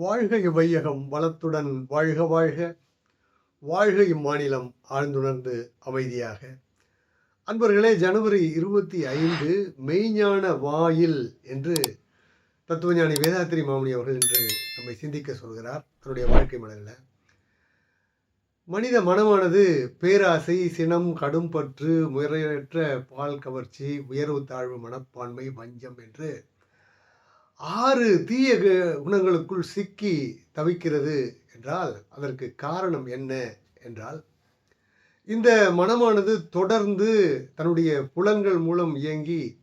வாழ்க இவ்வையகம் வளத்துடன் வாழ்க வாழ்க. வாழ்க இம்மாநிலம் ஆழ்ந்துணர்ந்து அமைதியாக. அன்பர்களே ஜனவரி இருபத்தி ஐந்து மெய்ஞான வாயில் என்று தத்துவஞானி வேதாத்திரி மாமணி அவர்கள் இன்று நம்மை சிந்திக்க சொல்கிறார் தன்னுடைய வாழ்க்கை மலரில் மனித மனமானது பேராசை சினம் கடும்பற்று முறையற்ற பால் கவர்ச்சி உயர்வு தாழ்வு மனப்பான்மை வஞ்சம் என்று ஆறு தீய குணங்களுக்குள் சிக்கி தவிக்கிறது என்றால் அதற்கு காரணம் என்ன என்றால் இந்த மனமானது தொடர்ந்து தன்னுடைய புலன்கள் மூலம் இயங்கி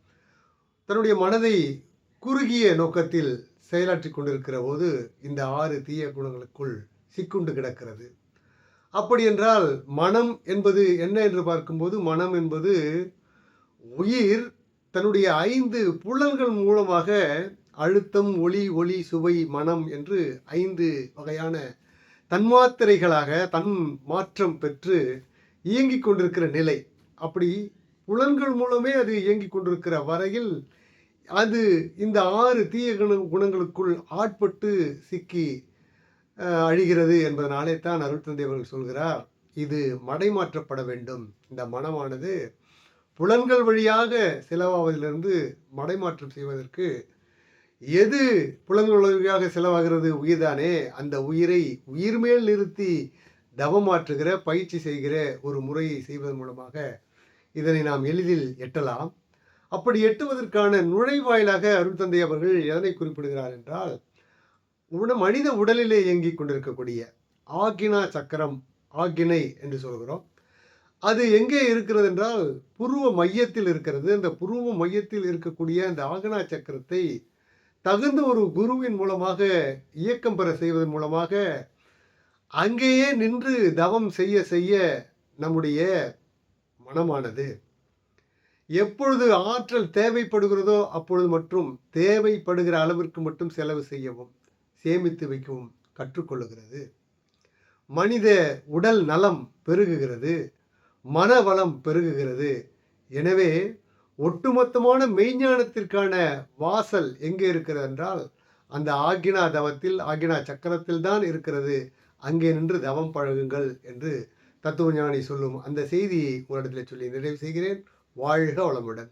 தன்னுடைய மனதை குறுகிய நோக்கத்தில் செயலாற்றி கொண்டிருக்கிற போது இந்த ஆறு தீய குணங்களுக்குள் சிக்குண்டு கிடக்கிறது. அப்படி என்றால் மனம் என்பது என்ன என்று பார்க்கும்போது மனம் என்பது உயிர் தன்னுடைய ஐந்து புலன்கள் மூலமாக அழுத்தம் ஒளி ஒளி சுவை மனம் என்று ஐந்து வகையான தன்மாத்திரைகளாக தன் மாற்றம் பெற்று இயங்கிக் கொண்டிருக்கிற நிலை. அப்படி புலன்கள் மூலமே அது இயங்கிக் கொண்டிருக்கிற வரையில் அது இந்த ஆறு தீய குண குணங்களுக்குள் ஆட்பட்டு சிக்கி அழிகிறது என்பதனாலே தான் அருள்தந்தை அவர்கள் சொல்கிறார் இது மடைமாற்றப்பட வேண்டும். இந்த மனமானது புலன்கள் வழியாக செலவாவதிலிருந்து மடைமாற்றம் செய்வதற்கு எது புலன்கள் செலவாகிறது உயிர்தானே? அந்த உயிரை உயிர் மேல் நிறுத்தி தவமாற்றுகிற பயிற்சி செய்கிற ஒரு முறையை செய்வதன் மூலமாக இதனை நாம் எளிதில் எட்டலாம். அப்படி எட்டுவதற்கான நுழைவாயிலாக அருட்தந்தை அவர்கள் எதனை குறிப்பிடுகிறார் என்றால் உட மனித உடலிலே இயங்கிக் கொண்டிருக்கக்கூடிய ஆக்கினா சக்கரம் ஆக்கினை என்று சொல்கிறோம். அது எங்கே இருக்கிறது என்றால் புருவ மையத்தில் இருக்கிறது. அந்த புருவ மையத்தில் இருக்கக்கூடிய அந்த ஆகனா சக்கரத்தை தகுந்த ஒரு குருவின் மூலமாக இயக்கம் பெற செய்வதன் மூலமாக அங்கேயே நின்று தவம் செய்ய செய்ய நம்முடைய மனமானது. எப்பொழுது ஆற்றல் தேவைப்படுகிறதோ அப்பொழுது மற்றும் தேவைப்படுகிற அளவிற்கு மட்டும் செலவு செய்யவும் சேமித்து வைக்கவும் கற்றுக்கொள்ளுகிறது. மனித உடல் நலம் பெருகுகிறது மனவளம் பெருகுகிறது. எனவே ஒட்டுமொத்தமான மெய்ஞானத்திற்கான வாசல் எங்கே இருக்கிறது என்றால் அந்த ஆகினா தவத்தில் ஆகினா சக்கரத்தில் தான் இருக்கிறது. அங்கே நின்று தவம் பழகுங்கள் என்று தத்துவஞானி சொல்லும் அந்த செய்தியை உங்களிடத்தில் சொல்லி நிறைவு செய்கிறேன். வாழ்க வளமுடன்.